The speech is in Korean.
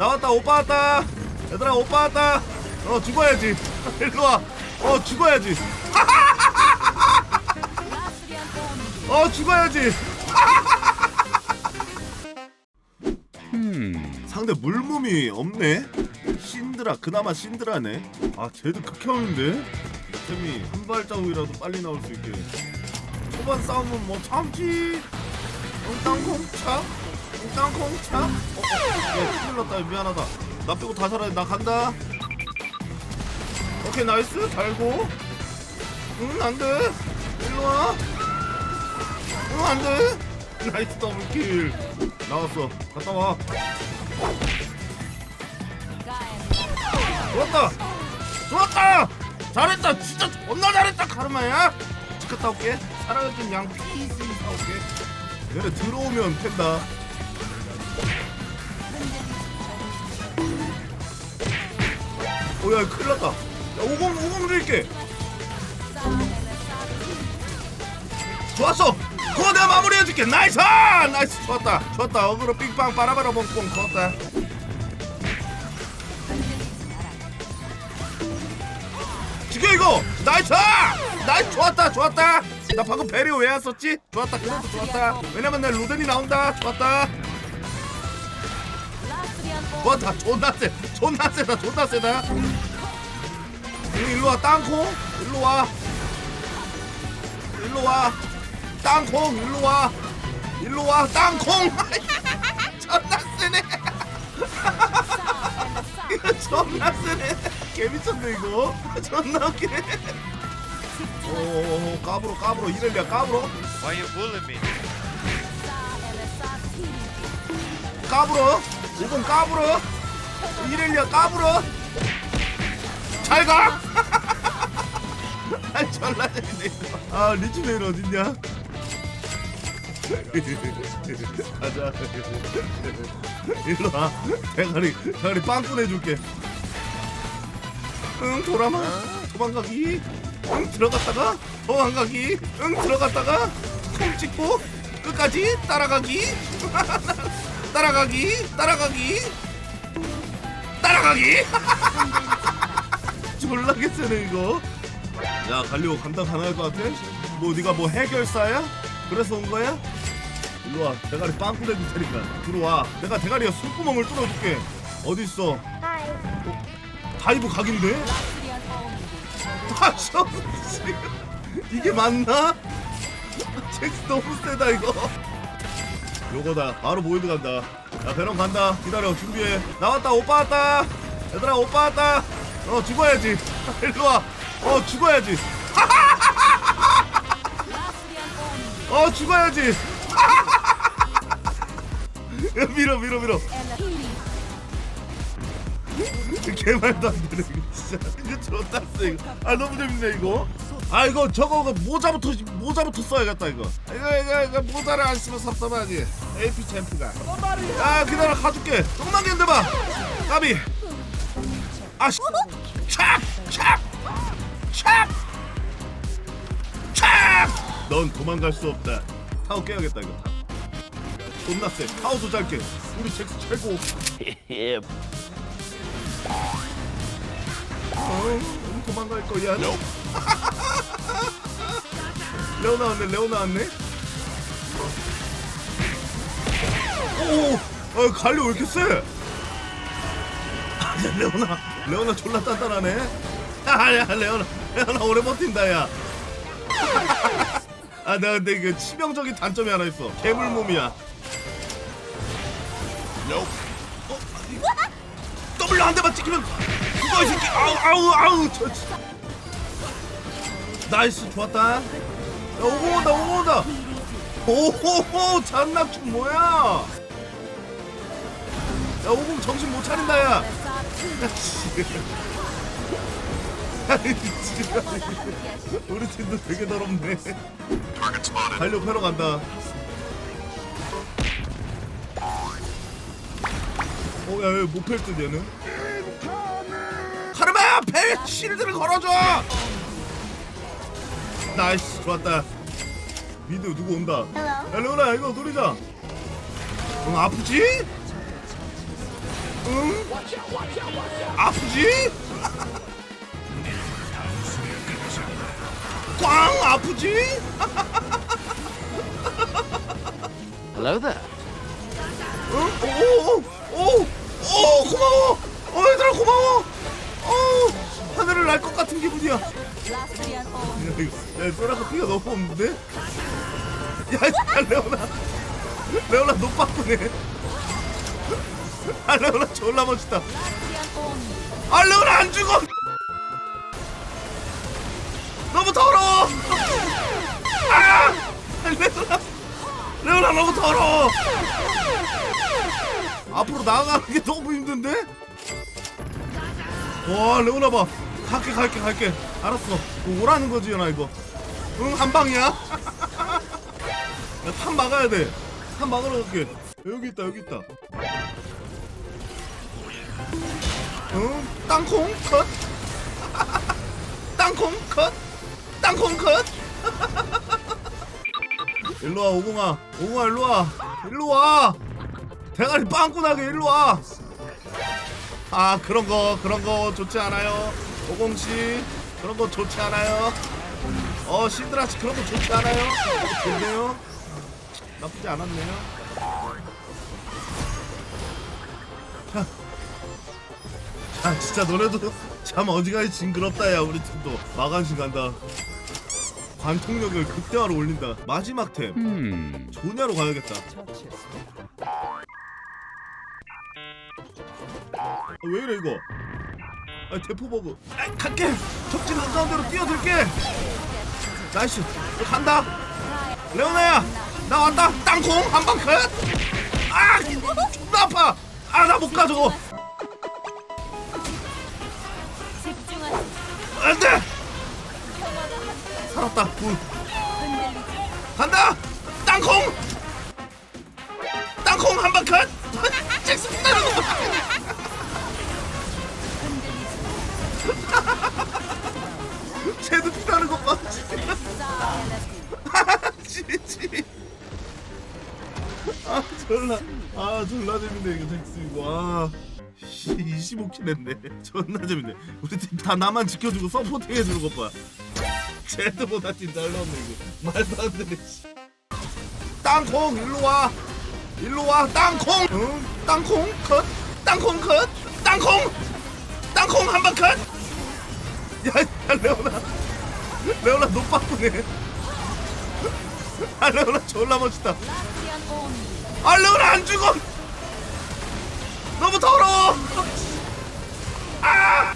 나왔다 오빠 왔다. 얘들아 오빠 왔다. 어 죽어야지. 일로와. 어 죽어야지. 어 죽어야지. 상대 물몸이 없네? 신드라 그나마 신드라네. 아 쟤도 극혐인데? 템이 한 발자국이라도 빨리 나올 수 있게. 초반 싸움은 뭐 참지 엉땅콩참 엉 땅콩참 어, 어, 야 큰일 났다. 미안하다. 나 빼고 다 살아야 돼. 나 간다. 오케이 나이스. 달고. 응 안 돼. 일로 와. 응 안 돼. 나이스 더블킬. 나왔어. 갔다 와. 좋았다. 좋았다. 잘했다. 진짜 존나 잘했다 카르마야. 치카 따올게. 사랑해준 양 피스 사올게. 얘네 들어오면 팬다 오야 큰일 났다. 야 50, 50 드릴게. 좋았어. 그거 내가 마무리해줄게. 나이스! 나이스. 좋았다. 좋았다. 어그로 빙빵 빠라바라 뽕뽕 좋았다. 죽여 이거. 나이스! 나이스. 좋았다. 좋았다. 나 방금 배려 왜안 썼지? 좋았다. 그래도 좋았다. 왜냐면 내 루덴이 나온다. 좋았다 좋았다 존나 세 존나 세다 존나 세다. 응, 일로 와 땅콩. 일로 와. 일로 와. 땅콩 일로 와. 일로 와 땅콩. 존나 세네. 이거 존나 세네. 개미쳤네 이거. 존나 웃기네. 오 까불어 까불어. 이럴리야 까불어. Why you bullying me? 까불어 5번 까불어? 이럴리야 까불어? 잘가! 아 졸라 재밌네. 아 리치메일 어딨냐? 가자. 일로와. 대가리 대가리 빵꾸 내줄게. 응 돌아마. 도망가기. 응 들어갔다가. 도망가기. 응 들어갔다가. 콩 찍고 끝까지 따라가기 따라가기 따라가기 따라가기 졸라게 세네 이거 야 갈리오 감당 가능할 것 같아? 뭐 네가 뭐 해결사야? 그래서 온 거야? 일로와 대가리 빵꾸 내줄 테니까 들어와 내가 대가리에 손구멍을 뚫어줄게 어딨어 어, 다이브 각인데? 아 저, 이게 맞나? 잭스 너무 세다 이거 요거다. 바로 보이드 간다. 야 배런 간다. 기다려. 준비해. 나왔다. 오빠 왔다. 얘들아 오빠 왔다. 어 죽어야지. 일로와. 어 죽어야지. 어 죽어야지. 야, 밀어 밀어 밀어 개말도 안 되네 이거 진짜 이거 존나 세 이거. 아 너무 재밌네 이거. 아 이거 저거 그 모자부터 모자부터 써야겠다 이거. 이거 이거, 이거 모자를 안 쓰면 섭섭하지 AP 챔프가. 아 기다려 가줄게. 조금만 견뎌봐. 까비. 아 씨. 촥! 촥! 촥! 촥! 넌 도망갈 수 없다. 타워 깨야겠다 이거. 존나 세 타워도 짧게. 우리 잭스 최고 어, 도망갈 거야. 레오 나왔네, 레오 나왔네. 오, 어, 갈리 왜 이렇게 세? 아, 야, 레오나, 레오나 졸라 단단하네. 아, 야, 레오나, 레오나 오래 버틴다, 야. 아, 나 근데 그 치명적인 단점이 하나 있어. 괴물 몸이야. 어, W 한 대만 찍히면 그거 이 새끼. 아우 아우 아우 저 저- 나이스 좋았다. 야 오고 온다 오고 온다. 오호호 잔낙춤 뭐야? 야 오공 정신 못 차린다 야. 아니, 진짜. 우리 팀도 되게 더럽네. 달려 패러 간다. 어, 야, 야, 못팰 듯, 얘는. 배 실드를 걸어줘! 나이스, 좋았다. 미드 누구 온다. 야, 레오나, 이거 노리자. 응, 아프지? 응? 아프지? 꽝 아프지? Hello there. 응? 오오오오 고마워 어 얘들아 고마워 어날것 같은 기분이야. 야 소라가 피가 너무 없는데? 야 야, 레오나. 레오나 너 빠꾸네. 아 레오나 졸라 멋있다. 아 레오나 안 죽어! 너무 더러워! 아! 레오나. 레오나 너무 더러워! 앞으로 나아가는 게 너무 힘든데? 와 레오나 봐 갈게 갈게 갈게. 알았어. 뭐 오라는 거지 연아 이거. 응 한 방이야? 야탄 막아야 돼탄 막으러 갈게. 여기 있다 여기 있다. 응? 땅콩? 컷? 땅콩? 컷? 땅콩 컷? 일로와 오공아. 오공아 일로와. 일로와. 대가리 빵꾸 나게 일로와 아 그런 거 그런 거 좋지 않아요. 오공 씨 그런 거 좋지 않아요. 어 신드라 씨 그런 거 좋지 않아요? 어, 좋네요. 나쁘지 않았네요. 자, 아 진짜 너네도 참 어지간히 징그럽다 야 우리 팀도. 마간신 간다. 관통력을 극대화로 올린다. 마지막 템. Hmm. 조냐로 가야겠다 아, 왜 이래 이거? 아 대포 버그. 아, 갈게! 적진 한가운데로 뛰어들게! 나이스. 너 간다! 레오나야 나 왔다! 땅콩! 한방 컷! 아 존나 아파! 아 나 못 가 저거! 안돼! 살았다 굿 흔들리지 간다! 땅콩! 땅콩 한방 컷! 잭스 따르는 쟤도 피나는 것 봐. 아 졸라. 아 졸라 재밌네 이거 잭스 이거. 아. 25킬 했네. 존나 재밌네. 우리 팀 다 나만 지켜주고 서포팅 해주는 것 봐. 쟤들보다 진짜 잘 나왔네 이거. 말도 안 되네 씨. 땅콩 일로 와. 일로 와. 땅콩. 응? 땅콩? 컷? 땅콩 컷? 땅콩? 땅콩 한방 컷 야, 야 레오나. 레오나 너 빠꾸네. 아 레오나 졸라 멋있다. 아 레오나 안 죽어! 너무 더러워! 아!